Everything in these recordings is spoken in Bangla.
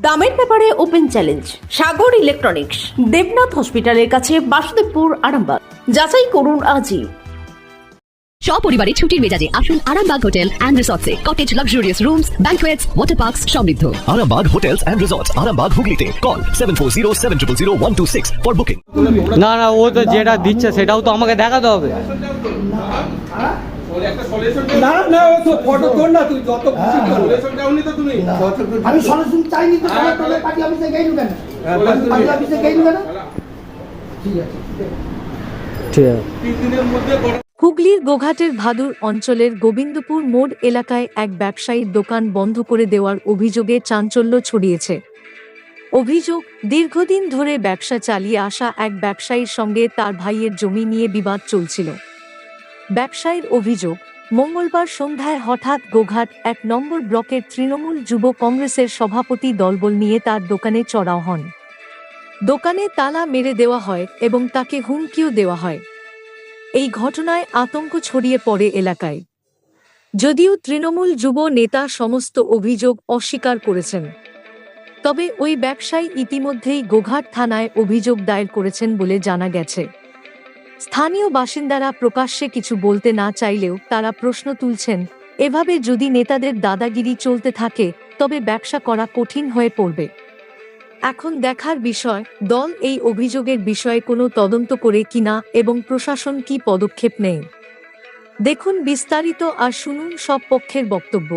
দামের ব্যাপারে open challenge Sagar electronics Debnath হসপিটালের কাছে বাসুদেবপুর আরামবাগ। যাচাই করুন আজই। সপরিবারে ছুটির মেজাজে আসুন Arambagh hotel and রিসর্টসে। Cottage luxurious rooms banquets water parks সমৃদ্ধ। Arambag Hotels and Resorts, Arambag Hooghly Call 740 for booking. না না ও তো যেটা দিচ্ছে সেটাও তো আমাকে দেখাতে হবে। না না ও তো ফটো তোর না তুই যত খুশি সলিউশন দাওনি তো তুমি। আমি সলিউশন চাইনি তো তোমার তোলে পার্টি অফিসে গেইলু কেন? পার্টি অফিসে গেইলু কেন? ঠিক আছে ঠিক আছে। তিন দিনের মধ্যে হুগলির গোঘাটের ভাদুর অঞ্চলের গোবিন্দপুর মোড় এলাকায় এক ব্যবসায়ীর দোকান বন্ধ করে দেওয়ার অভিযোগে চাঞ্চল্য ছড়িয়েছে। অভিযোগ দীর্ঘদিন ধরে ব্যবসা চালিয়ে আসা এক ব্যবসায়ীর সঙ্গে তার ভাইয়ের জমি নিয়ে বিবাদ চলছিল। ব্যবসায়ীর অভিযোগ, মঙ্গলবার সন্ধ্যায় হঠাৎ গোঘাট এক নম্বর ব্লকের তৃণমূল যুব কংগ্রেসের সভাপতি দলবল নিয়ে তার দোকানে চড়াও হন। দোকানে তালা মেরে দেওয়া হয় এবং তাকে হুমকিও দেওয়া হয়। এই ঘটনায় আতঙ্ক ছড়িয়ে পড়ে এলাকায়। যদিও তৃণমূল যুব নেতা সমস্ত অভিযোগ অস্বীকার করেছেন। তবে ওই ব্যবসায়ী ইতিমধ্যেই গোঘাট থানায় অভিযোগ দায়ের করেছেন বলে জানা গেছে। স্থানীয় বাসিন্দারা প্রকাশ্যে কিছু বলতে না চাইলেও তারা প্রশ্ন তুলছেন এভাবে যদি নেতাদের দাদাগিরি চলতে থাকে তবে ব্যবসা করা কঠিন হয়ে পড়বে। এখন দেখার বিষয় দল এই অভিযোগের বিষয়ে কোনো তদন্ত করে কিনা এবং প্রশাসন কি পদক্ষেপ নেয়। দেখুন বিস্তারিত আর শুনুন সব পক্ষের বক্তব্য।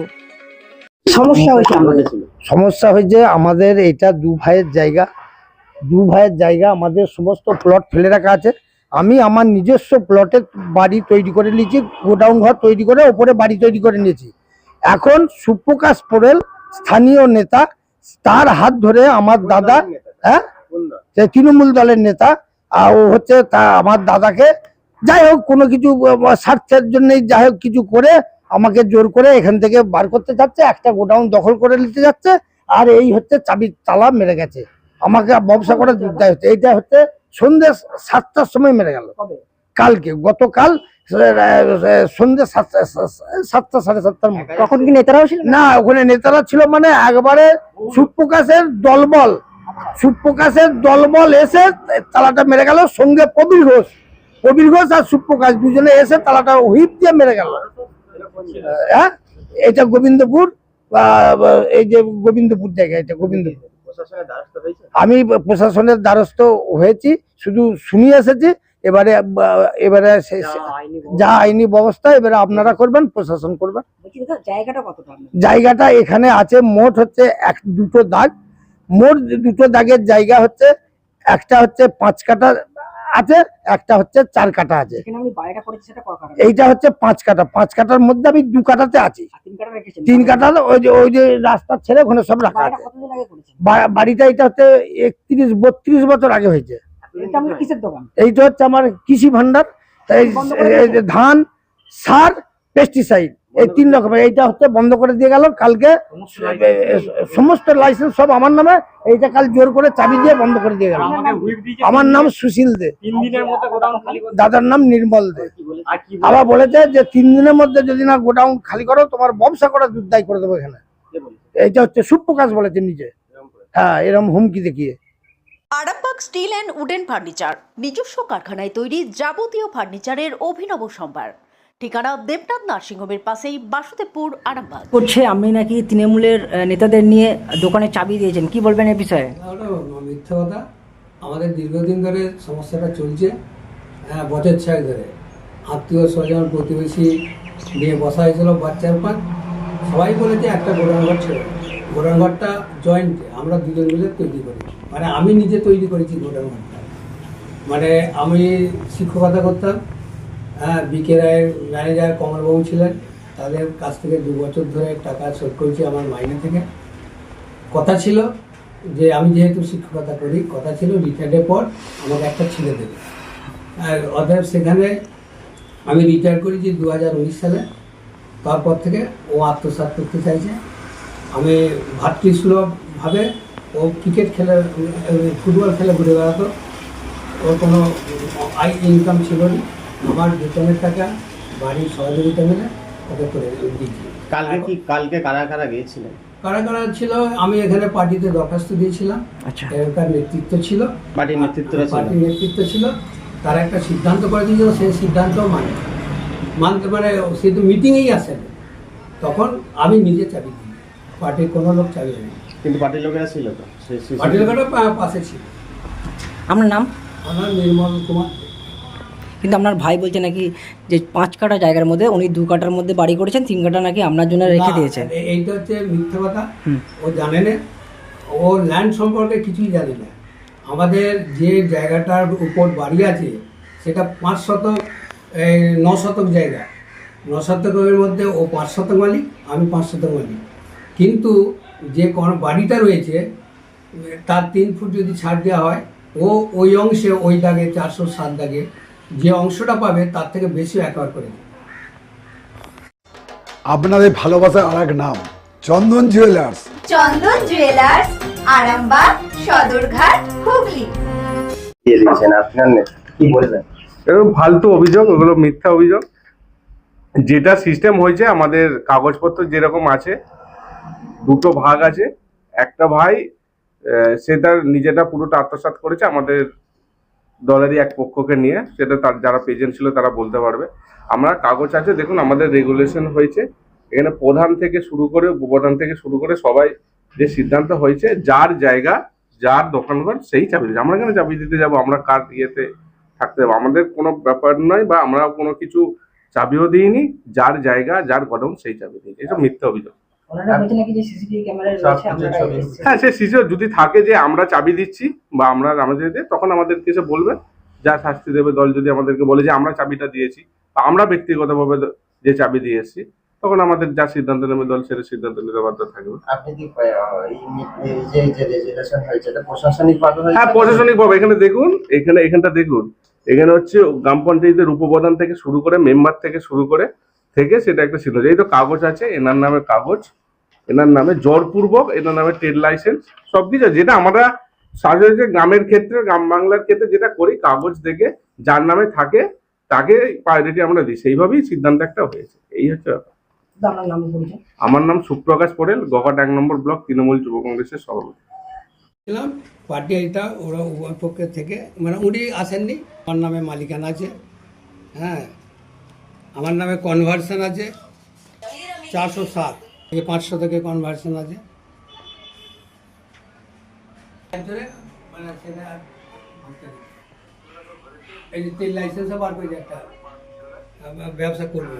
সমস্যা হয়েছে আমাদের। সমস্যা হয়েছে আমাদের এটা দু ভাইয়ের জায়গা দু ভাইয়ের জায়গা আমাদের সমস্ত প্লট ফেলে রাখা আছে। আমি আমার নিজস্ব প্লটে বাড়ি তৈরি করে নিয়েছি গোডাউন ঘর তৈরি করে ওপরে বাড়ি তৈরি করে নিয়েছি। এখন সুপ্রকাশ পোড়েল স্থানীয় নেতা তার হাত ধরে আমার দাদা হ্যাঁ? তৃণমূল দলের নেতা আর ও হচ্ছে তা আমার দাদাকে যাই হোক কোনো কিছু স্বার্থের জন্যই যাই হোক কিছু করে আমাকে জোর করে এখান থেকে বার করতে যাচ্ছে একটা গোডাউন দখল করে নিতে যাচ্ছে আর এই হচ্ছে চাবির তালা মেরে গেছে। আমাকে ব্যবসা করে দিতে হচ্ছে এইটা হচ্ছে সন্ধ্যে সাতটার সময় মেরে গেল। কালকে গতকাল সন্ধ্যে সাতটা সাতটা সাড়ে সাতটার মধ্যে। তখন কি নেতারাও ছিল? না ওখানে নেতারা ছিল মানে একবারে সুপ্রকাশের দলবল। সুপ্রকাশের দলবল এসে তালাটা মেরে গেল সঙ্গে প্রবীর ঘোষ। প্রবীর ঘোষ আর সুপ্রকাশ দুজনে এসে তালাটা হুইপ দিয়ে মেরে গেল। হ্যাঁ? এটা গোবিন্দপুর এই যে গোবিন্দপুর জায়গা এটা গোবিন্দপুর। আমি প্রশাসনের দ্বারস্থ হয়েছি শুধু শুনি এসেছি এবারে এবারে যা আইনি ব্যবস্থা। এবারে আপনারা করবেন প্রশাসন করবেন জায়গাটা জায়গাটা এখানে আছে মোট হচ্ছে এক দুটো দাগ। মোট দুটো দাগের জায়গা হচ্ছে একটা হচ্ছে পাঁচ কাটা আছে একটা হচ্ছে চার কাটা আছে। এইটা হচ্ছে পাঁচ কাটা। পাঁচ কাটার মধ্যে আমি দু কাটাতে আছি। তিন কাটা রেখেছেন। তিন কাটা ওই যে ওই যে রাস্তা ছেড়ে ওখানে সব রাখা আছে। বাড়িটা এটা হচ্ছে একত্রিশ বত্রিশ বছর আগে হয়েছে। এইটা হচ্ছে আমার কৃষি ভান্ডার। ধান সার পেস্টিসাইড এই তিন রকমের এইটা হচ্ছে বন্ধ করে দিয়ে গেল। কালকে সমস্ত লাইসেন্স সব আমার নামে এইটা কাল জোর করে চাবি দিয়ে বন্ধ করে দিয়ে গেল। আমার নাম সুশীল দে। তিন দিনের মধ্যে গোডাউন খালি দাদার নাম নির্মল দে। আবার বলেছে? যে তিন দিনের মধ্যে যদি না গোডাউন খালি করো তোমার ব্যবসা করা দুর্দায় করে দেবো এখানে। এইটা হচ্ছে সুপ্রকাশ বলেছে নিজে। হ্যাঁ এরকম হুমকি দেখিয়ে। Arambagh steel and wooden furniture নিজস্ব কারখানায় তৈরি যাবতীয় ফার্নিচারের অভিনব সম্ভার। ঠিকানা দেবনাথ নার্সিংহোমের পাশেই বাসুদেবপুর আরামবাগ। করছে আপনি নাকি তৃণমূলের নেতাদের নিয়ে দোকানে চাবি দিয়েছেন। কি বলবেন এ বিষয়ে? মিথ্যা কথা। আমাদের দীর্ঘদিন ধরে সমস্যাটা চলছে। হ্যাঁ বছর ছয় ধরে। আত্মীয় স্বজন প্রতিবেশী নিয়ে বসা হয়েছিল বাচ্চার পান সবাই বলেছে একটা গোডাউনঘর ছিল গোডাউনঘরটা জয়েন্ট আমরা দুজন মিলে তৈরি করি মানে আমি নিজে তৈরি করেছি গোডাউনঘরটা মানে আমি শিক্ষকতা করতাম হ্যাঁ বিকে রায়ের ম্যানেজার কমলবাবু ছিলেন। তাদের কাছ থেকে দু বছর ধরে টাকা শোধ করেছি আমার মাইনে থেকে। কথা ছিল যে, আমি যেহেতু শিক্ষকতা করি, কথা ছিল রিটায়ার্ডের পর আমাকে একটা ছেলে দেবে। আর অতএব সেখানে আমি রিটায়ার করেছি দু হাজার উনিশ সালে। তারপর থেকে ও আত্মসাৎ করতে চাইছে। আমি ভাতৃসুলভভাবে ও ক্রিকেট খেলে ফুটবল খেলে ঘুরে বেড়াতো। ওর কোনো আই ইনকাম ছিল না। আমার বেতনের টাকা বাড়ির সহযোগিতা মিলে ওকে করে দিয়েছি। কালকে কি কালকে কারা কারা গিয়েছিলেন? কারা কারা ছিল আমি এখানে পার্টিতে দরখাস্ত দিয়েছিলাম। আচ্ছা। এখানকার নেতৃত্ব ছিল। পার্টির নেতৃত্বরা ছিল। পার্টির নেতৃত্ব ছিল। তারা একটা সিদ্ধান্ত করে দিয়েছিল সেই সিদ্ধান্ত মানে মানতে মানে সে তো মিটিংয়েই আসেন তখন আমি নিজে চাবি দিই। পার্টির কোনো লোক চাবি দেয়নি কিন্তু পার্টির লোকেরা ছিল তো? পার্টির লোকেরা পা- পাশে ছিল। আপনার নাম? আমার নির্মল কুমার। কিন্তু আপনার ভাই বলছে নাকি যে পাঁচ কাটা জায়গার মধ্যে উনি দু কাটার মধ্যে বাড়ি করেছেন তিন কাটা নাকি আপনার জন্য রেখে দিয়েছেন। এইটা হচ্ছে মিথ্যে কথা। ও জানে না। ও ল্যান্ড সম্পর্কে কিছুই জানে না। আমাদের যে জায়গাটার উপর বাড়ি আছে সেটা পাঁচ শতক ন শতক জায়গা। ন শতকের মধ্যে ও পাঁচ শতক মালিক আমি পাঁচ শতক মালিক। কিন্তু যে কোন বাড়িটা রয়েছে তার তিন ফুট যদি ছাড় দেওয়া হয় ও ওই অংশে ওই দাগে চারশো সাত দাগে যে অংশটা পাবে তার থেকে বেশি অ্যাকোয়ার করে। আপনাদের ভালোবাসার আর এক নাম চন্দন জুয়েলার্স চন্দন জুয়েলার্স আরামবাগ সদরঘাট হুগলি। এরকম ফালতু অভিযোগ ওগুলো মিথ্যা অভিযোগ। যেটা সিস্টেম হয়েছে আমাদের কাগজপত্র যেরকম আছে দুটো ভাগ আছে। একটা ভাই সে তার নিজেটা পুরোটা আত্মসাৎ করেছে আমাদের দলেরই এক পক্ষকে নিয়ে সেটা তার যারা পেজেন্ট ছিল তারা বলতে পারবে। আমরা কাগজ আছে, দেখুন আমাদের রেগুলেশন হয়েছে। এখানে প্রধান থেকে শুরু করে উপপ্রধান থেকে শুরু করে সবাই যে সিদ্ধান্ত হয়েছে, যার জায়গা, যার দোকানঘর সেই চাবি দিতে আমরা কেন চাবি দিতে যাব? আমরা কার ইয়েতে থাকতে যাব? আমাদের কোনো ব্যাপার নয় বা আমরা কোনো কিছু চাবিও দিইনি, যার জায়গা, যার গডাউন সেই চাবি দিয়েছি এসব মিথ্যা অভিযোগ। ওনারা বলছে নাকি যে সিসিটিভি ক্যামেরায় রয়েছে আপনারা এসেছেন। হ্যাঁ সে শিশু যদি থাকে যে আমরা চাবি দিচ্ছি বা আমরা আমাদের তখন আমাদেরকে এসে বলবে যা শাস্তি দেবে দল যদি আমাদেরকে বলে যে আমরা চাবিটা দিয়েছি বা আমরা ব্যক্তিগতভাবে যে চাবি দিয়ে এসেছি তখন আমাদের যা সিদ্ধান্ত নেবে দল সেটা সিদ্ধান্ত নিতে বাধ্য থাকবে। আপনি কি প্রশাসনিক হ্যাঁ প্রশাসনিক ভাবে। এখানে দেখুন এখানে এখানটা দেখুন। এখানে হচ্ছে গ্রাম পঞ্চায়েতের উপপ্রধান থেকে শুরু করে মেম্বার থেকে শুরু করে থেকে সেটা একটা সিদ্ধান্ত। এই তো কাগজ আছে এনার নামে কাগজ। এনার নামে জোরপূর্বক এনার নামে ট্রেড লাইসেন্স সব কিছু যেটা আমরা সাধারণত গ্রামের ক্ষেত্রে গ্রাম বাংলার ক্ষেত্রে যেটা করি কাগজ দেখে যার নামে থাকে তাকে প্রায়োরিটি আমরা দিই। সেইভাবেই সিদ্ধান্ত একটা হয়েছে। এই হচ্ছে ব্যাপার। আমার নাম সুপ্রকাশ পটেল গগাট এক নম্বর ব্লক তৃণমূল যুব কংগ্রেসের সভাপতি। ছিলাম পার্টি এটা ওরা উভয় পক্ষের থেকে মানে উনি আসেননি আমার নামে মালিকানা আছে হ্যাঁ। আমার নামে কনভার্সন আছে চারশো সাত। থেকে পাঁচশো থেকে কনভার্সন আছে। মানে এই যে তেল লাইসেন্সও বার করে একটা ব্যবসা করবে